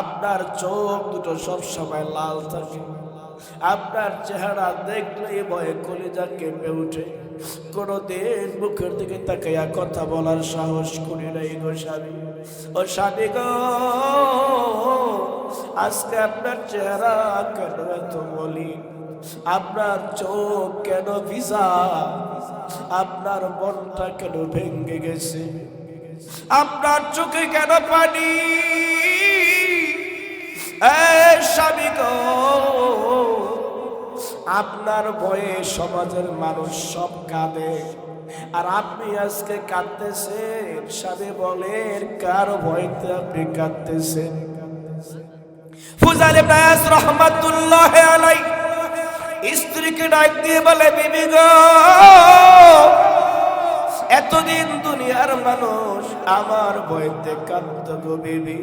আপনার চোখ দুটো সব সময় লাল থাকে। আপনার চেহারা দেখলেই ভয়ে কলিজা কেঁপে উঠে কোনোদিন মুখের দিকে তাকাইয়া কথা বলার সাহস করি নাই গো স্বামী। ও স্বামী গো, আজকে আপনার চেহারা কেন এত বলি আপনার চোখ কেন ভিসা আপনার মনটা কেন ভেঙে গেছে? আপনার চোখে কেন পানি? স্বামী গো, আপনার ভয়ে সমাজের মানুষ সব কাঁদে। আর আপনি আজকে কাঁদতেছেন, স্বামী বলেন, কার ভয়তে আপনি কাঁদতেছেন? ফুজাল ইবনে আয়াস রহমাতুল্লাহ আলাই, স্ত্রীকে ডাক দিয়ে বলে, বিবি গো, এতদিন দুনিয়ার মানুষ আমার ভয়তে কাঁদত গো বিবি।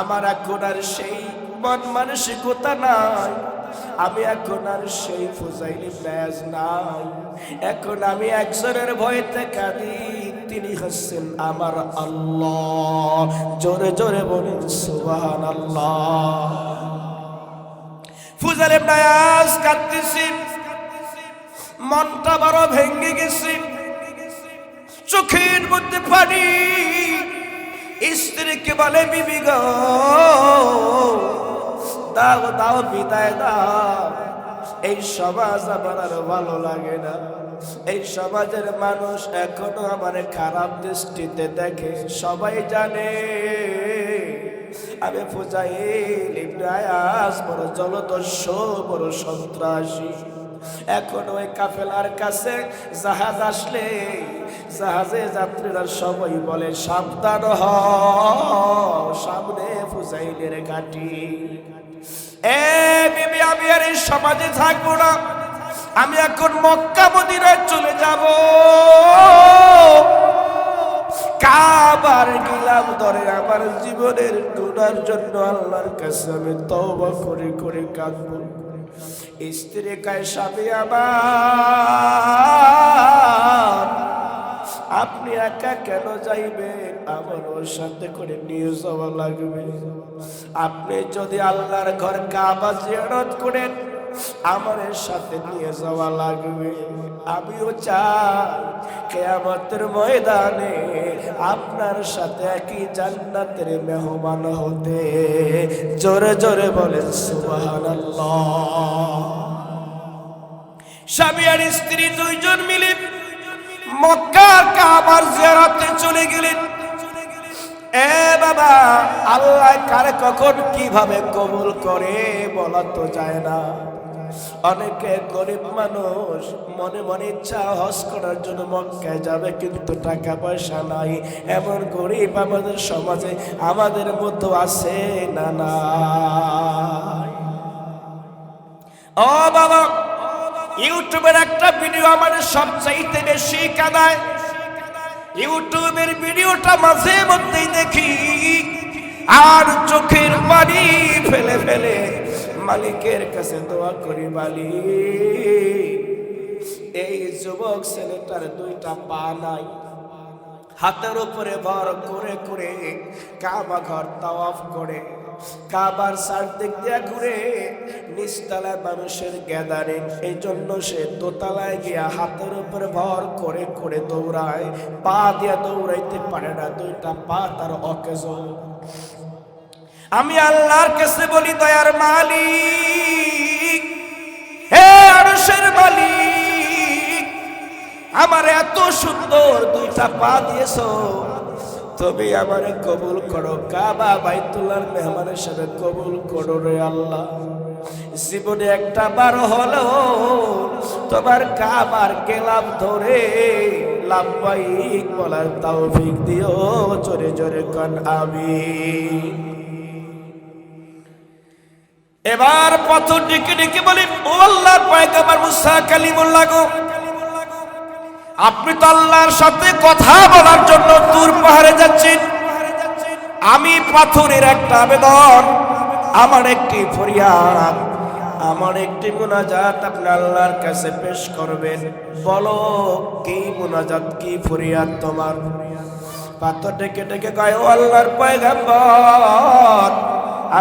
আমার এখন আর সেই মন মানসিকতা নাই। আমি এখন আর সেই ফুজাইলি ব্যাজ নাই। এখন আমি একজনের ভয়তে কাঁদি তিনি হচ্ছেন আমার আল্লাহ। জোরে জোরে বলেন সুবাহান আল্লাহ ফুজালে ব্যাজ কাঁদতেছি। মনটা বড় ভেঙে গেছে। চোখের মধ্যে পানি স্ত্রীকে বলে, বিবি গো, দাও দাও, বিদায় দাও। এই সমাজ আমার আর ভালো লাগে না। এই সমাজের মানুষ এখনও আমার খারাপ দৃষ্টিতে দেখে। সবাই জানে, আমি ফুজাইল ইবনে বড় জলদস্য, বড় সন্ত্রাসী। এখন ওই কাফেলার কাছে জাহাজ আসলে জাহাজে যাত্রীরা সবাই বলে, সাবধান হও সামনে ফুজাইলের কাটি এ বিবি, আমি আর এই সমাজে থাকব না। আমি এখন মক্কা মদিনায় চলে যাব। কাবার গিলাম ধরে আমার জীবনের গুনার জন্য আল্লাহর কাছে আমি তওবা করে করে কাঁদবো। স্ত্রী কায় স্বামী আমার আপনি একা কেন যাইবেন? আমার ওর সাথে করে নিয়ে যাওয়া লাগবে। আপনি যদি আল্লাহর ঘর কাবা জিয়ারত করেন, আমার সাথে নিয়ে যাওয়া লাগবে। আমিও চাই কেয়ামতের ময়দানে আপনার সাথে একই জান্নাতের মেহমান হতে। জোরে জোরে বলেন, সুবহানাল্লাহ। স্বামী আর স্ত্রী দুইজন মিলে মক্কার কাবার জিয়ারতে চলে গেলেন। এ বাবা, আল্লাহ কারে কখন কীভাবে কবুল করে বলা তো যায় না। অনেকে গরিব মানুষ মনে মনে ইচ্ছা হজ করার জন্য মক্কায় যাবে, কিন্তু টাকা পয়সা নাই। এমন গরিব আমাদের সমাজে, আমাদের মতো আছে না নাই? ইউটিউবের একটা ভিডিও আমাদের সবচাইতে বেশি কাদায়। ইউটিউবের ভিডিওটা মাঝে মধ্যেই দেখি, আর চোখের পানি ফেলে ফেলে মালিকের কাছে দোয়া করি, মালিক, এই যুবক ছেলেটার দুইটা পা নাই। হাতের উপরে ভর করে করে কাবা ঘর তাওয়াফ করে। কাবার চারদিক দিয়ে ঘুরে নিচতলায় মানুষের গ্যাদারিং। এই জন্য সে দোতলায় গিয়া হাতের উপর ভর করে করে দৌড়ায়। পা দিয়ে দৌড়াইতে পারে না, দুইটা পা তার অকেজ। আমি আল্লাহর কাছে বলি, দয়ার মালিক, হে আরশের মালিক, আমার এত সুন্দর দুইটা পা দিয়েছ। তবে আমারে কবুল করো। কাবা বাইতুল্লার মেহমান হিসেবে কবুল করো রে আল্লাহ। জীবনে একটা বার হলো তোমার কাবার গেলাম ধরে লাম্বাইক বলার তৌফিক দিও, জোরে জোরে কন আমি এবার পথ ডেকে ডেকে বলি, ও আল্লাহর পয়গাম্বর মুসা কালিমুল্লাহ গো। আপনি তো আল্লাহর সাথে কথা বলার জন্য দূর পাহাড়ে যাচ্ছেন। আমি পাথরের একটা আবেদন, আমার একটি ফরিয়াদ, আমার একটি মুনাজাত আপনি আল্লাহর কাছে পেশ করবেন। বলো, কি মুনাজাত, কি ফরিয়াদ তোমার? পাথর ডেকে ডেকে ও আল্লাহর পয়গাম্বর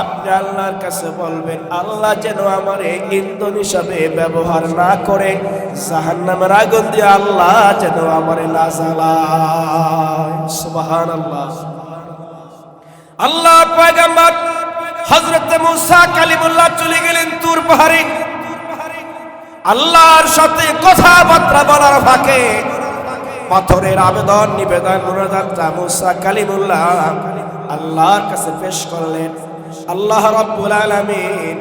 আপনি আল্লাহর কাছে বলবেন, আল্লাহ যেন আমার এই ইন্ধন হিসাবে ব্যবহার না করে, জাহান্নামের আগুন দিয়ে আল্লাহ যেন আমার না জ্বালায়। সুবহানাল্লাহ। আল্লাহ পয়গাম্বর হযরত মুসা কালিমুল্লাহ চলে গেলেন তুর পাহাড়ে। আল্লাহর সাথে কথাবার্তা বলার ফাঁকে পাথরের আবেদন, নিবেদন মোনাজাতটা মুসা কালিমুল্লাহ আল্লাহর কাছে পেশ করলেন। আল্লাহ রাব্বুল আলামিন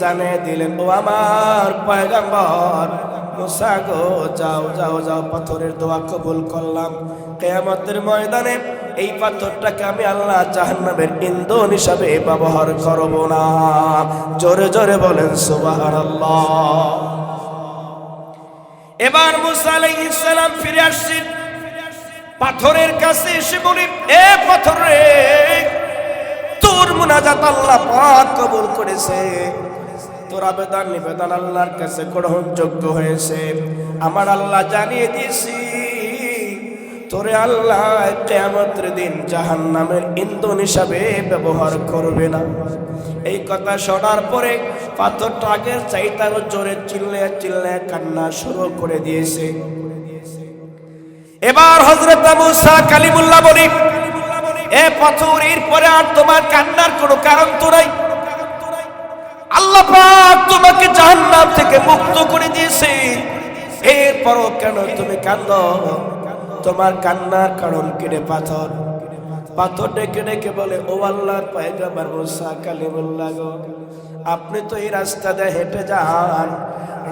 জানে দিলেন, ও আমার পয়গাম্বর, মুসা গো, যাও যাও যাও, পাথরের দোয়া কবুল করলাম। কেয়ামতের ময়দানে এই পাথরটাকে আমি আল্লাহ জাহান্নামের ইন্ধন হিসাবে ব্যবহার করব না। জোরে জোরে বলেন, সুবহানাল্লাহ। এবার মুসা আলাইহিস সালাম ফিরে আসছেন। পাথরের কাছে এসে বলি, এ পাথর তোর মুনাজাত আল্লাহ পাক কবুল করেছে। তোর আবেদন নিবেদন আল্লাহর কাছে গ্রহণযোগ্য হয়েছে। আমার আল্লাহ জানিয়ে দিয়েছি, তোরে আল্লাহ কেয়ামতের দিন জাহান নামের ইন্ধন হিসাবে ব্যবহার করবে না। এই কথা শোনার পরে পাথরটা আগের চাইতারও জোরে চিল্লে চিল্লে কান্না শুরু করে দিয়েছে। এবার হজরত মুসা কালিমুল্লাহ বলি এ পাথর এরপরে আর তোমার কান্নার কোনো কারণ তো নাই। আল্লাহ পাক তোমাকে জাহান্নাম থেকে মুক্ত করে দিয়েছে। এরপরও কেন তুমি কান্দ? তোমার কান্নার কারণ কেড়ে পাথর। পাথর ডেকে ডেকে বলে, ও আল্লাহর পায়গাম্বার মুসা কালিমুল্লাহ গো, আপনি তো এই রাস্তা দিয়ে হেঁটে যান।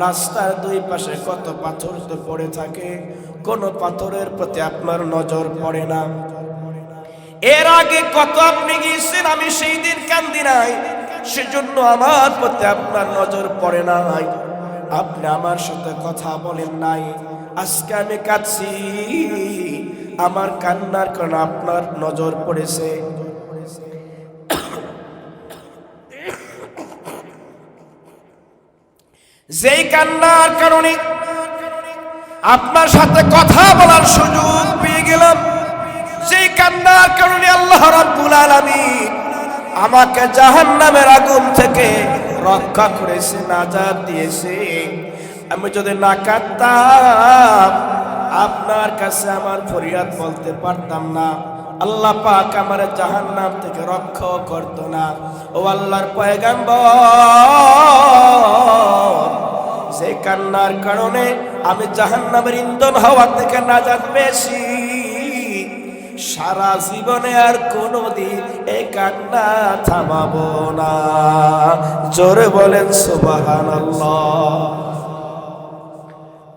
রাস্তার দুই পাশে কত পাথর তো পড়ে থাকে। কোন পাথরের প্রতি আপনার নজর পড়ে না। এর আগে কত আপনি গিয়েছেন? আমি সেই দিন কান্দি নাই। সেজন্য আমার প্রতি আপনার নজর পড়ে নাই। আপনি আমার সাথে কথা বলেন নাই। আজকে আমি কাঁদছি। আমার কান্নার কারণে আপনার নজর পড়েছে। যেই কান্নার কারণে আপনার সাথে কথা বলার সুযোগ পেয়ে গেলাম। সেই কান্নার কারণে আল্লাহ রাব্বুল আলামিন আমাকে জাহান্নামের আগুন থেকে রক্ষা করেছে, নাজাত দিয়েছে। আমি যদি না কাঁদতাম, আপনার কাছে আমার ফরিয়াদ বলতে পারতাম না। আল্লাহ পাক আমার জাহান্নাম থেকে রক্ষা করতো না। ও আল্লাহর পয়গাম্বর সেই কান্নার কারণে আমি জাহান্নামের ইন্ধন হওয়া থেকে নাজাত পেয়েছি। সারা জীবনে আর কোনোদিন এই কান্না থামাবো না। জোরে বলেন সুবাহান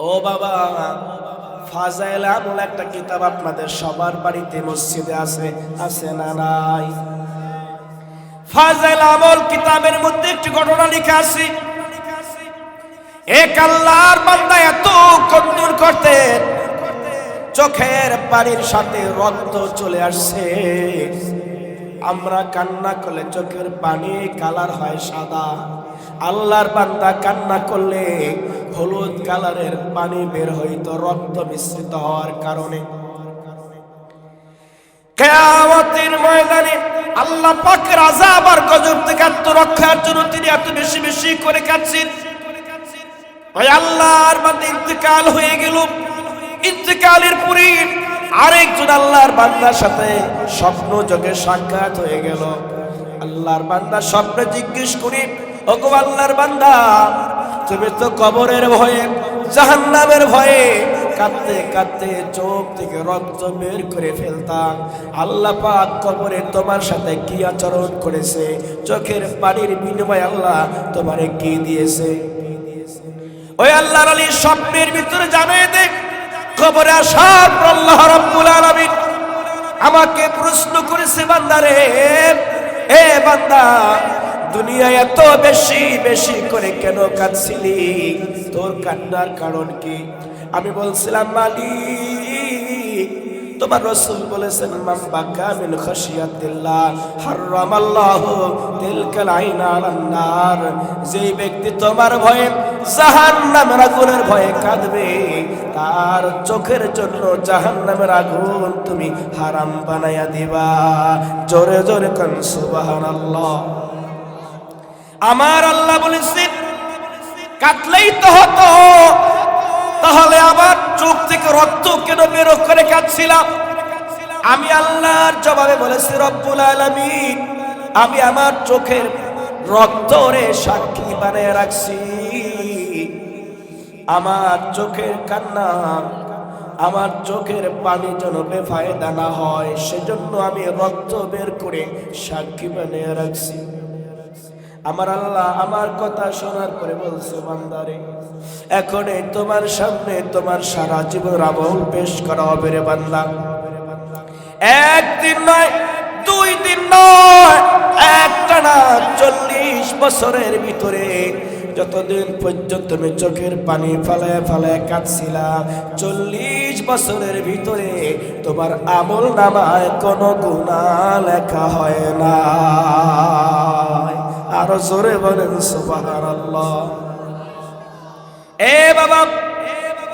ও বাবা, ফাজাইল আমল একটা কিতাব আপনাদের সবার বাড়িতে মসজিদে আছে আছে না নাই? ফাজাইল আমল কিতাবের মধ্যে একটি ঘটনা লিখা আছে। এক আল্লাহর বান্দা এত কন্দুর করতেন চোখের পানির সাথে রক্ত চলে আসছে। আমরা কান্না করলে চোখের পানি কালার হয় সাদা। আল্লাহর বান্দা কান্না করলে হলুদ কালারের পানি বের হইতো, রক্ত মিশ্রিত হওয়ার কারণে। কেয়ামতের ময়দানে আল্লাহ পাকের আজাব আর গজব থেকে আত্মরক্ষার জন্য তিনি এত বেশি বেশি করে কাঁদছেন। ওই আল্লাহর বান্দা ইন্তেকাল হয়ে গেল। ইন্তেকালের পরে আরেকজন আল্লাহর বান্দার সাথে স্বপ্ন যোগে সাক্ষাৎ হয়ে গেল। আল্লাহর বান্দা স্বপ্নে জিজ্ঞেস করি, ওগো আল্লাহর বান্দা, তুমি তো কবরের ভয়ে, জাহান্নামের ভয়ে কাঁদতে কাঁদতে চোখ থেকে রক্ত বের করে ফেলতাম আল্লাহ পাক কবরে তোমার সাথে কি আচরণ করেছে? চোখের পানির বিনিময়ে আল্লাহ তোমারে কি দিয়েছে? ওই আল্লাহর আলী স্বপ্নের ভিতরে জানাই দে কবরে আসার আল্লাহ রাব্বুল আলামিন আমাকে প্রশ্ন করেছে বান্দারে হে বান্দা দুনিয়া এত বেশি বেশি করে কেন কাঁদছিলি? তোর কান্নার কারণ কি? আমি বলছিলাম, মালিক তোমার রসুল বলেছেন, মান বাকা মিন তিলকাল যেই ব্যক্তি তোমার ভয়ে জাহান্নামের আগুনের ভয়ে কাঁদবে, তার চোখের জন্য জাহান্নামের আগুন তুমি হারাম বানায়া দিবা। জোরে জোরে কান, সুবহানাল্লাহ। আমার আল্লাহ বলেছেন কাটলেই তো হতো তাহলে আবার চোখ থেকে রক্ত কেন বের করে কাটছিলাম আমি আল্লাহর জবাবে বলেছি, রব্বুল আলামিন, আমি আমার চোখের রক্তরে সাক্ষী বানিয়ে রাখছি। আমার চোখের কান্না, আমার চোখের পানি যেন বেফায়দা না হয়, সেজন্য আমি রক্ত বের করে সাক্ষী বানিয়ে রাখছি। আমার আল্লাহ আমার কথা শোনার পরে বলছে, বান্দারে, এখন এই তোমার সামনে তোমার সারা জীবন আমল পেশ করা হবে রে বান্দা। একদিন নয়, দুই দিন নয় একটা না চল্লিশ বছরের ভিতরে যতদিন পর্যন্ত তুমি চোখের পানি ফালায় ফালায় কাঁদছিলা চল্লিশ বছরের ভিতরে তোমার আমল নামায় কোনো গুণা লেখা হয় না। আরও জোরে বলেন, সুবহানাল্লাহ। এ বাবা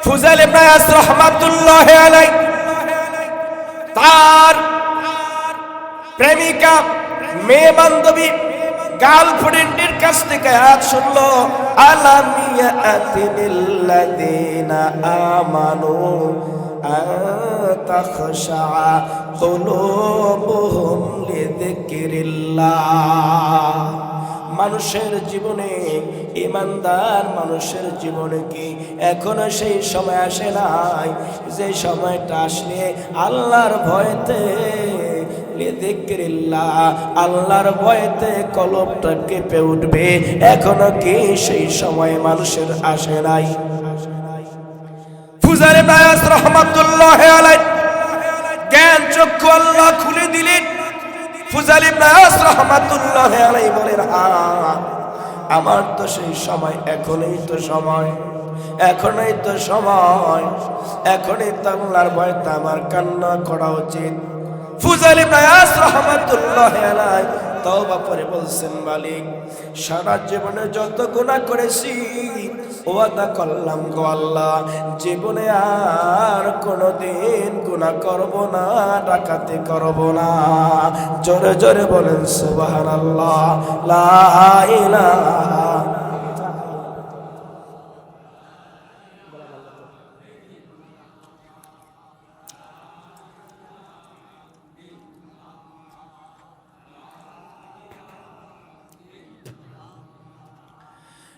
ফুজাল ইবনে রহমাতুল্লাহ আলাই তার প্রেমিকা মেয়ে বান্ধবী গার্লফ্রেন্ডের কাছ থেকে আজ শুনলো আলামিয়া আতিনিল্লাদিনা আমানু তাখশা কুলুবুহুম লিযিকরিল্লাহ। মানুষের জীবনে, ইমানদার মানুষের জীবনে কি এখনও সেই সময় আসে নাই? যে সময়টা আসলে আল্লাহর ভয়তে আল্লাহর ভয়তে কলবটা কেঁপে উঠবে। এখনও কি সেই সময় মানুষের আসে নাই? জ্ঞান চক্ষু আল্লাহ খুলে দিলেন। ফুজালি বায়াস রহমাতুল্লাহ আলাইহি বলেন আমার তো সেই সময়, এখনই তো সময়, এখনই তো সময়, এখনই তো আল্লাহর তা আমার কান্না করা উচিত। ফুজালি বায়াস রহমাতুল্লাহ আলাই তওবা করে বলছেন, মালিক, সারা জীবনে যত গুনাহ করেছি, ওয়াদা করলাম গো আল্লাহ, জীবনে আর কোনোদিন গুনাহ করব না, ডাকাতি করব না। জোরে জোরে বলেন, সুবহানাল্লাহ, লা ইলাহা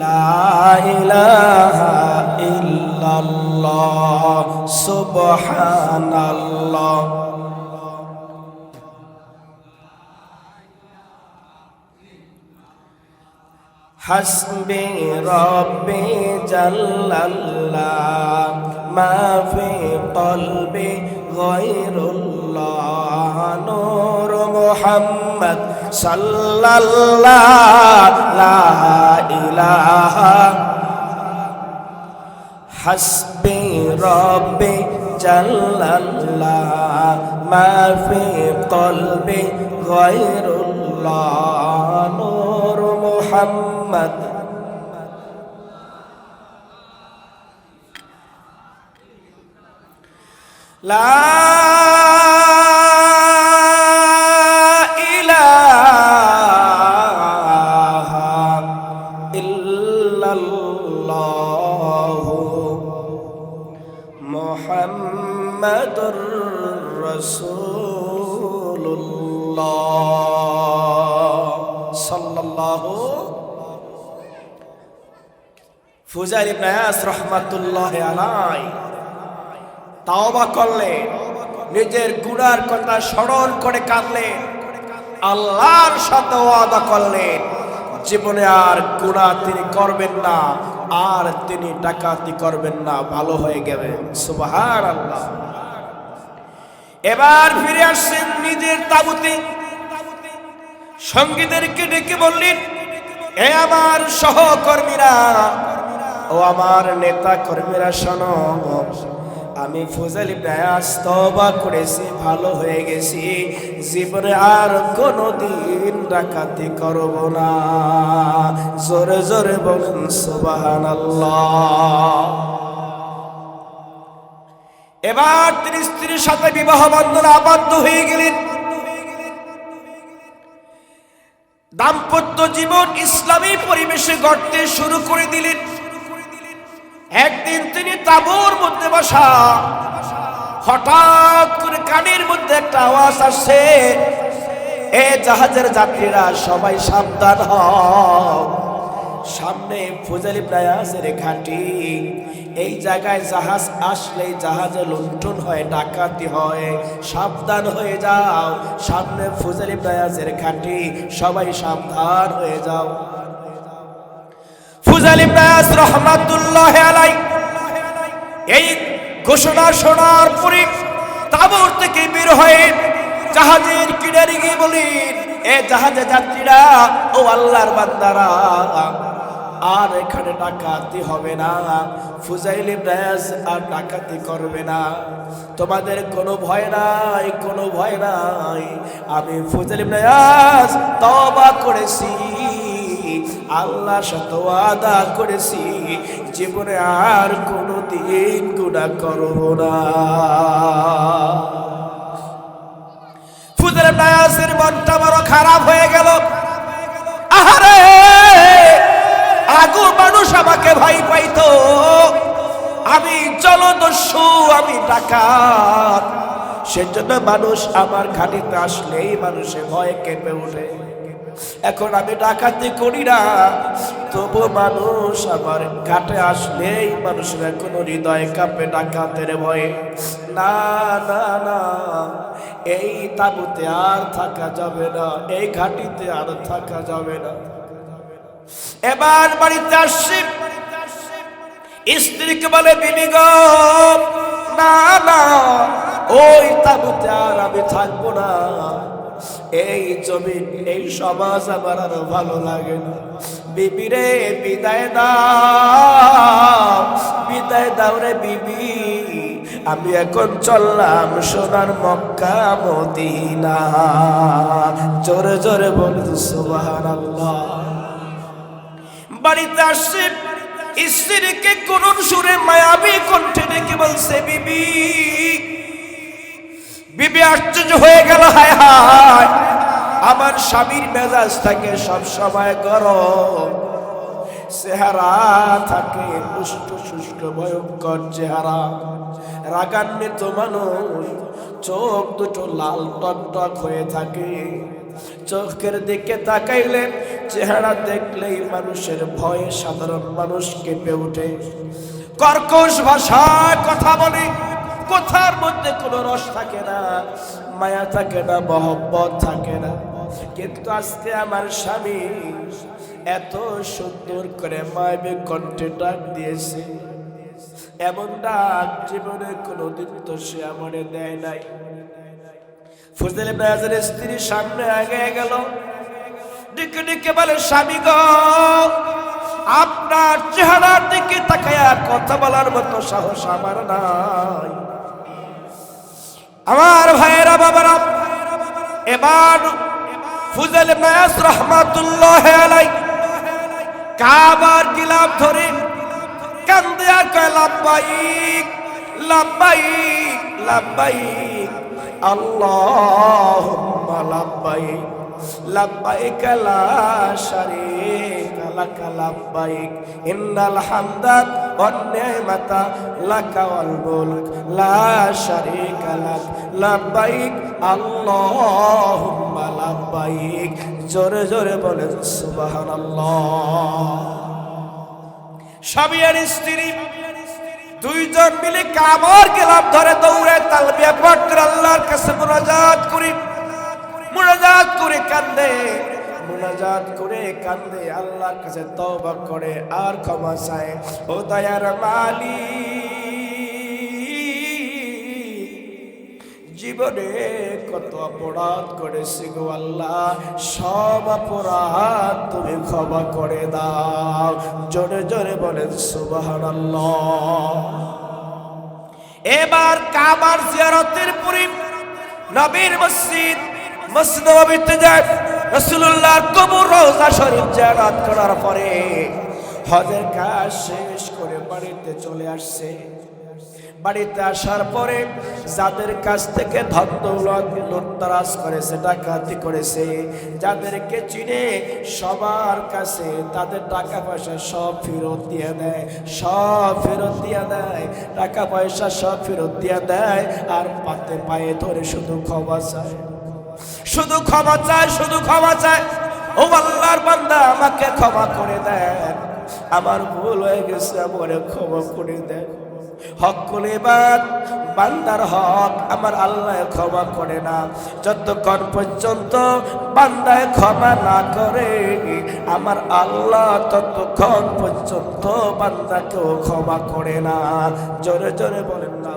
لا إله إلا الله. سبحان الله حسبي ربي جل الله. ما في قلبي غير الله نور محمد صلى الله لا إله حسبي ربي جل الله ما في قلبي غير الله نور محمد لا إله إلا الله محمد رسول الله. صلى الله. فوزان بن عياس رحمة الله عليه. তাওবা করলেন। নিজের গুনার কথা স্মরণ করে কাঁদলেন। আল্লাহর সাথে ওয়াদা করলেন, জীবনে আর গুনাহ তিনি করবেন না, আর তিনি ডাকাতি করবেন না, ভালো হয়ে গেলেন সুবহান আল্লাহ এবার ফিরে আসছেন নিজের তাবুতে। সঙ্গীদেরকে ডেকে বললেন, এ আমার সহকর্মীরা, ও আমার নেতা কর্মীরা, শোনো। আমি ফুজালি প্রয়াস তবা করেছি, ভালো হয়ে গেছি। জীবনে আর কোনো দিন ডাকাতি করব না। জোরে জোরে বলুন সুবাহান এবার তিনি স্ত্রীর সাথে বিবাহ বন্ধনে আবদ্ধ হয়ে গেলেন। দাম্পত্য জীবন ইসলামী পরিবেশে গড়তে শুরু করে দিলেন। একদিন তিনি তাবুর মধ্যে বসা, হঠাৎ করে কানের মধ্যে একটা আওয়াজ আসছে, এ জাহাজের যাত্রীরা, সবাই সাবধান হও। সামনে ফুজালি প্রায়াসের ঘাটি, এই জায়গায় জাহাজ আসলে জাহাজে লুণ্ঠন হয়, ডাকাতি হয়, সাবধান হয়ে যাও। সামনে ফুজালি প্রায়াসের ঘাটি, সবাই সাবধান হয়ে যাও। এই ঘোষণা শোনার বের হয়ে জাহাজের এ জাহাজে যাত্রীরা, ও আর এখানে ডাকাতি হবে না। ফুজাইলি ব্যাস আর ডাকাতি করবে না। তোমাদের কোনো ভয় নাই, কোনো ভয় নাই। আমি ফুজাইলি ব্যাস তবা করেছি। আল্লাহ সাথে ওয়াদা করেছি, জীবনে আর কোনো দিন গুণা করব না। ফুজের নায়াসের মনটা বড় খারাপ হয়ে গেল। আহারে, আগু মানুষ আমাকে ভয় পাইতো। আমি জলদস্যু, আমি ডাকাত। সেজন্য মানুষ আমার ঘাটিতে আসলেই মানুষে ভয় কেঁপে ওঠে। এখন আমি ডাকাতি করি না। তবু মানুষ আমার ঘাটে আসলেই মানুষের এখন হৃদয় কাঁপে ডাকাতের ভয়ে। না না না, এই তাবুতে আর থাকা যাবে না, এই ঘাটিতে আর থাকা যাবে না। এবার বাড়িতে আসছি। স্ত্রীকে বলে, বিবি না না, ওই তাবুতে আর আমি থাকব না। এই জমিন, এই সমাজ আমার আর ভালো লাগে না। বিবিরে বিদায় দাও বিদায় দাও রে বিবি। আমি এখন চললাম সোনার মক্কা মদিনা। জোরে জোরে বলুন, সুবহানাল্লাহ। বাড়িতে আসছে, স্ত্রীকে কোন সুরে মায়াবী কণ্ঠে বিবি আশ্চর্য হয়ে গেল, হায় হায়। আমার স্বামীর মেজাজ থাকে সব সময় গরম। চেহারা থাকে দুষ্ট শুষ্ক, ভয়ঙ্কর চেহারা। রাগান্বিত মানুষ, চোখ দুটো লাল টক টক হয়ে থাকে। চোখের দিকে তাকাইলে চেহারা দেখলেই মানুষের ভয়ে সাধারণ মানুষ কেঁপে ওঠে। কর্কশ ভাষায় কথা বলে কথার মধ্যে কোনো রস থাকে না, মায়া থাকে না, মহব্বত থাকে না। কিন্তু আজকে আমার স্বামী এত সুন্দর করে মায়াবী কণ্ঠে ডাক দিয়েছে। এমন ডাক জীবনে কোনোদিন তো সে আমারে দেয় নাই। ফজলে ব্রাজের স্ত্রী সামনে আগে গেল। ডেকে ডেকে বলে, স্বামী আপনার চেহারার দিকে তাকায়া কথা বলার মতো সাহস আমার নাই। আমার ভাইয়েরা, বাবারা, এবার ফুজল মায়াস রহমাতুল্লাহ আলাই কাবার গিলাপ ধরে কান্দে আর কয়, লাব্বাইক লাব্বাইক লাব্বাইক, আল্লাহুম্মা লাব্বাইক লাব্বাইক লা শারীকা লাক, লাব্বাইক, ইন্নাল হামদা লাকা ওয়াল মুলক, লা শারীকা লাক, লাব্বাইক, আল্লাহুম্মা লাব্বাইক। জোরে জোরে বলেন, সুবহানাল্লাহ। স্বামী স্ত্রী, দুইজন মিলে কামর গেলাম ধরে দৌড়ে তালবিয়া পাঠ করে আল্লাহর কাছে মোনাজাত করি, মোনাজাত করে কান্দে। মোনাজাত করে কান্দে, আল্লাহর কাছে তওবা করে, আর ক্ষমা চায়। ও দয়ার মালি জীবনে কত অপরাধ করেছি গো আল্লাহ, সব অপরাধ তুমি ক্ষমা করে দাও। জোরে জোরে বলেন সুবহান এবার কাবার জিয়ারতের পরে নবীর মসজিদ মসজিদ নববীতে যায়। রাসূলুল্লাহর কবর রোজা শরীফ জিয়ারত করার পরে হজের কাজ শেষ করে বাড়িতে চলে আসছে। বাড়িতে আসার পরে যাদের কাছ থেকে ধন দৌলত করেছে, ডাকাতি করেছে, যাদেরকে চিনে সবার কাছে তাদের টাকা পয়সা সব ফেরত দিয়ে দেয়, সব ফেরত দিয়ে দেয়, টাকা পয়সা সব ফেরত দিয়ে দেয়, আর পাতে পায়ে ধরে শুধু ক্ষমা চায়। শুধু ক্ষমা চায়, শুধু ক্ষমা চায়। ও আল্লাহর বান্দা, আমাকে ক্ষমা করে দেন। আমার ভুল হয়ে গেছে, আমারে ক্ষমা করে দেন। হক করে বাদ বান্দার হক আমার আল্লাহ ক্ষমা করে না। যতক্ষণ পর্যন্ত বান্দায় ক্ষমা না করে, আমার আল্লাহ ততক্ষণ পর্যন্ত বান্দাকেও ক্ষমা করে না। জোরে জোরে বলেন না